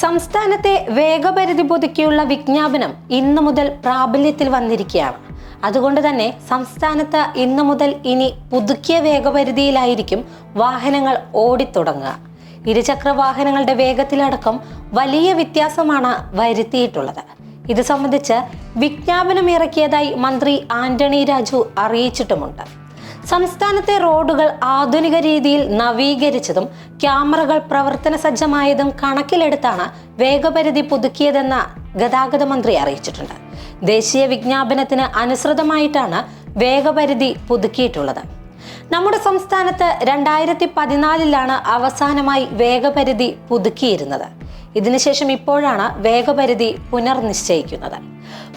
സംസ്ഥാനത്തെ വേഗപരിധി പുതുക്കിയുള്ള വിജ്ഞാപനം ഇന്നു മുതൽ പ്രാബല്യത്തിൽ വന്നിരിക്കുകയാണ്. അതുകൊണ്ട് തന്നെ സംസ്ഥാനത്ത് ഇന്നു മുതൽ ഇനി പുതുക്കിയ വേഗപരിധിയിലായിരിക്കും വാഹനങ്ങൾ ഓടിത്തുടങ്ങുക. ഇരുചക്ര വാഹനങ്ങളുടെ വേഗത്തിലടക്കം വലിയ വ്യത്യാസമാണ് വരുത്തിയിട്ടുള്ളത്. ഇത് സംബന്ധിച്ച് വിജ്ഞാപനം ഇറക്കിയതായി മന്ത്രി ആന്റണി രാജു അറിയിച്ചിട്ടുമുണ്ട്. സംസ്ഥാനത്തെ റോഡുകൾ ആധുനിക രീതിയിൽ നവീകരിച്ചതും ക്യാമറകൾ പ്രവർത്തന സജ്ജമായതും കണക്കിലെടുത്താണ് വേഗപരിധി പുതുക്കിയതെന്ന് ഗതാഗത മന്ത്രി അറിയിച്ചിട്ടുണ്ട്. ദേശീയ വിജ്ഞാപനത്തിന് അനുസൃതമായിട്ടാണ് വേഗപരിധി പുതുക്കിയിട്ടുള്ളത്. നമ്മുടെ സംസ്ഥാനത്ത് രണ്ടായിരത്തി പതിനാലിലാണ് അവസാനമായി വേഗപരിധി പുതുക്കിയിരുന്നത്. ഇതിനുശേഷം ഇപ്പോഴാണ് വേഗപരിധി പുനർനിശ്ചയിക്കുന്നത്.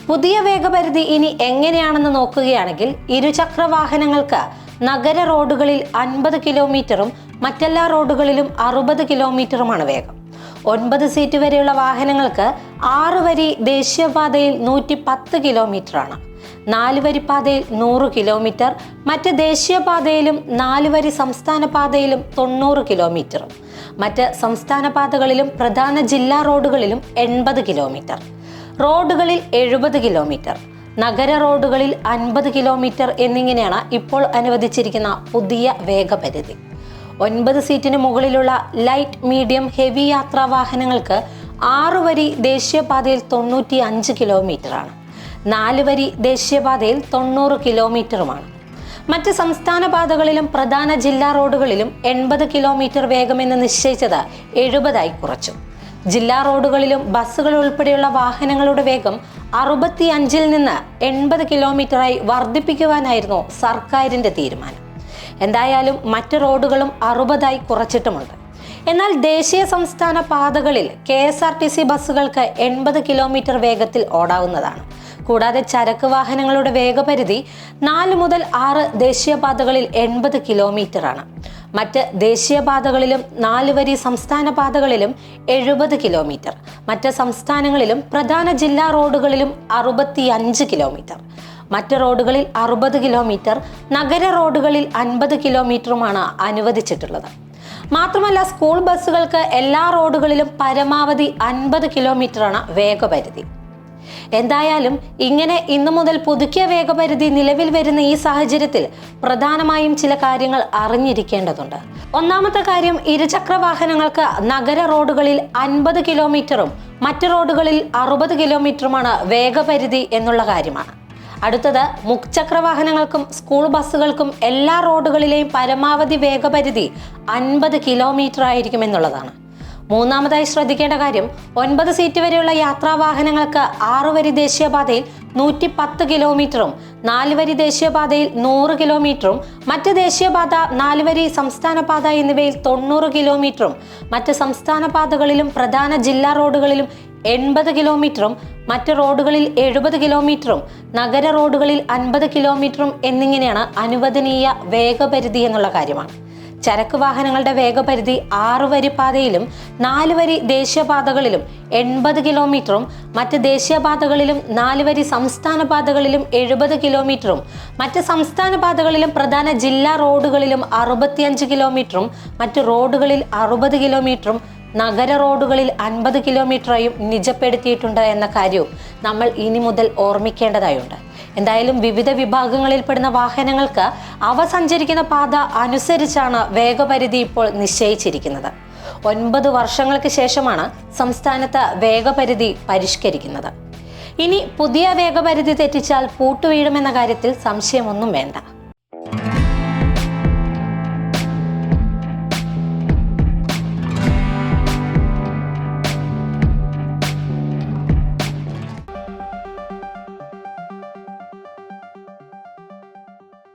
പുതിയ വേഗപരിധി ഇനി എങ്ങനെയാണെന്ന് നോക്കുകയാണെങ്കിൽ ഇരുചക്ര വാഹനങ്ങൾക്ക് നഗര റോഡുകളിൽ അൻപത് കിലോമീറ്ററും മറ്റെല്ലാ റോഡുകളിലും അറുപത് കിലോമീറ്ററുമാണ് വേഗം. ഒൻപത് സീറ്റ് വരെയുള്ള വാഹനങ്ങൾക്ക് ആറ് വരി ദേശീയപാതയിൽ നൂറ്റി പത്ത് കിലോമീറ്ററാണ്. നാല് വരി പാതയിൽ നൂറ് കിലോമീറ്റർ മറ്റ് ദേശീയപാതയിലും നാല് വരി സംസ്ഥാന പാതയിലും തൊണ്ണൂറ് കിലോമീറ്ററും മറ്റ് സംസ്ഥാന പാതകളിലും പ്രധാന ജില്ലാ റോഡുകളിലും എൺപത് കിലോമീറ്റർ. റോഡുകളിൽ എഴുപത് കിലോമീറ്റർ നഗര റോഡുകളിൽ അൻപത് കിലോമീറ്റർ എന്നിങ്ങനെയാണ് ഇപ്പോൾ അനുവദിച്ചിരിക്കുന്ന പുതിയ വേഗപരിധി. ഒൻപത് സീറ്റിന് മുകളിലുള്ള ലൈറ്റ് മീഡിയം ഹെവി യാത്രാ വാഹനങ്ങൾക്ക് ആറ് വരി ദേശീയപാതയിൽ തൊണ്ണൂറ്റി അഞ്ച് കിലോമീറ്ററാണ്. നാല് വരി ദേശീയപാതയിൽ തൊണ്ണൂറ് കിലോമീറ്ററുമാണ്. മറ്റ് സംസ്ഥാന പാതകളിലും പ്രധാന ജില്ലാ റോഡുകളിലും എൺപത് കിലോമീറ്റർ വേഗമെന്ന് നിശ്ചയിച്ചത് എഴുപതായി കുറച്ചു. ജില്ലാ റോഡുകളിലും ബസ്സുകൾ ഉൾപ്പെടെയുള്ള വാഹനങ്ങളുടെ വേഗം അറുപത്തി അഞ്ചിൽ നിന്ന് എൺപത് കിലോമീറ്ററായി വർദ്ധിപ്പിക്കുവാനായിരുന്നു സർക്കാരിന്റെ തീരുമാനം. എന്തായാലും മറ്റ് റോഡുകളും അറുപതായി കുറച്ചിട്ടുമുണ്ട്. എന്നാൽ ദേശീയ സംസ്ഥാന പാതകളിൽ K S R T C ബസ്സുകൾക്ക് എൺപത് കിലോമീറ്റർ വേഗത്തിൽ ഓടാവുന്നതാണ്. കൂടാതെ ചരക്ക് വാഹനങ്ങളുടെ വേഗപരിധി നാല് മുതൽ ആറ് ദേശീയപാതകളിൽ എൺപത് കിലോമീറ്ററാണ്. മറ്റ് ദേശീയപാതകളിലും നാല് വരി സംസ്ഥാന പാതകളിലും എഴുപത് കിലോമീറ്റർ. മറ്റ് സംസ്ഥാനങ്ങളിലും പ്രധാന ജില്ലാ റോഡുകളിലും അറുപത്തി അഞ്ച് കിലോമീറ്റർ. മറ്റ് റോഡുകളിൽ അറുപത് കിലോമീറ്റർ നഗര റോഡുകളിൽ അൻപത് കിലോമീറ്ററുമാണ് അനുവദിച്ചിട്ടുള്ളത്. മാത്രമല്ല സ്കൂൾ ബസ്സുകൾക്ക് എല്ലാ റോഡുകളിലും പരമാവധി അൻപത് കിലോമീറ്ററാണ് വേഗപരിധി. എന്തായാലും ഇങ്ങനെ ഇന്നു മുതൽ പുതുക്കിയ വേഗപരിധി നിലവിൽ വരുന്ന ഈ സാഹചര്യത്തിൽ പ്രധാനമായും ചില കാര്യങ്ങൾ അറിഞ്ഞിരിക്കേണ്ടതുണ്ട്. ഒന്നാമത്തെ കാര്യം ഇരുചക്ര വാഹനങ്ങൾക്ക് നഗര റോഡുകളിൽ അൻപത് കിലോമീറ്ററും മറ്റ് റോഡുകളിൽ അറുപത് കിലോമീറ്ററുമാണ് വേഗപരിധി എന്നുള്ള കാര്യമാണ്. അടുത്തത് മുക്ചക്ര വാഹനങ്ങൾക്കും സ്കൂൾ ബസ്സുകൾക്കും എല്ലാ റോഡുകളിലെയും പരമാവധി വേഗപരിധി അൻപത് കിലോമീറ്റർ ആയിരിക്കും എന്നുള്ളതാണ്. മൂന്നാമതായി ശ്രദ്ധിക്കേണ്ട കാര്യം ഒൻപത് സീറ്റ് വരെയുള്ള യാത്രാവാഹനങ്ങൾക്ക് വാഹനങ്ങൾക്ക് ആറു വരി ദേശീയപാതയിൽ നൂറ്റി പത്ത് കിലോമീറ്ററും നാല് വരി ദേശീയപാതയിൽ നൂറ് കിലോമീറ്ററും മറ്റ് ദേശീയപാത നാല് വരി സംസ്ഥാന പാത എന്നിവയിൽ തൊണ്ണൂറ് കിലോമീറ്ററും മറ്റ് സംസ്ഥാന പാതകളിലും പ്രധാന ജില്ലാ റോഡുകളിലും എൺപത് കിലോമീറ്ററും മറ്റ് റോഡുകളിൽ എഴുപത് കിലോമീറ്ററും നഗര റോഡുകളിൽ അൻപത് കിലോമീറ്ററും എന്നിങ്ങനെയാണ് അനുവദനീയ വേഗപരിധി എന്നുള്ള കാര്യമാണ്. ചരക്ക് വാഹനങ്ങളുടെ വേഗപരിധി ആറ് വരി പാതയിലും നാല് വരി ദേശീയപാതകളിലും എൺപത് കിലോമീറ്ററും മറ്റ് ദേശീയപാതകളിലും നാല് വരി സംസ്ഥാന പാതകളിലും എഴുപത് കിലോമീറ്ററും മറ്റ് സംസ്ഥാന പാതകളിലും പ്രധാന ജില്ലാ റോഡുകളിലും അറുപത്തിയഞ്ച് കിലോമീറ്ററും മറ്റ് റോഡുകളിൽ അറുപത് കിലോമീറ്ററും നഗര റോഡുകളിൽ അൻപത് കിലോമീറ്ററായും നിജപ്പെടുത്തിയിട്ടുണ്ട് എന്ന കാര്യവും നമ്മൾ ഇനി മുതൽ ഓർമ്മിക്കേണ്ടതായുണ്ട്. എന്തായാലും വിവിധ വിഭാഗങ്ങളിൽപ്പെടുന്ന വാഹനങ്ങൾക്ക് അവ സഞ്ചരിക്കുന്ന പാത അനുസരിച്ചാണ് വേഗപരിധി ഇപ്പോൾ നിശ്ചയിച്ചിരിക്കുന്നത്. ഒൻപത് വർഷങ്ങൾക്ക് ശേഷമാണ് സംസ്ഥാനത്ത് വേഗപരിധി പരിഷ്കരിക്കുന്നത്. ഇനി പുതിയ വേഗപരിധി തെറ്റിച്ചാൽ പൂട്ടുവീഴുമെന്ന കാര്യത്തിൽ സംശയമൊന്നും വേണ്ട.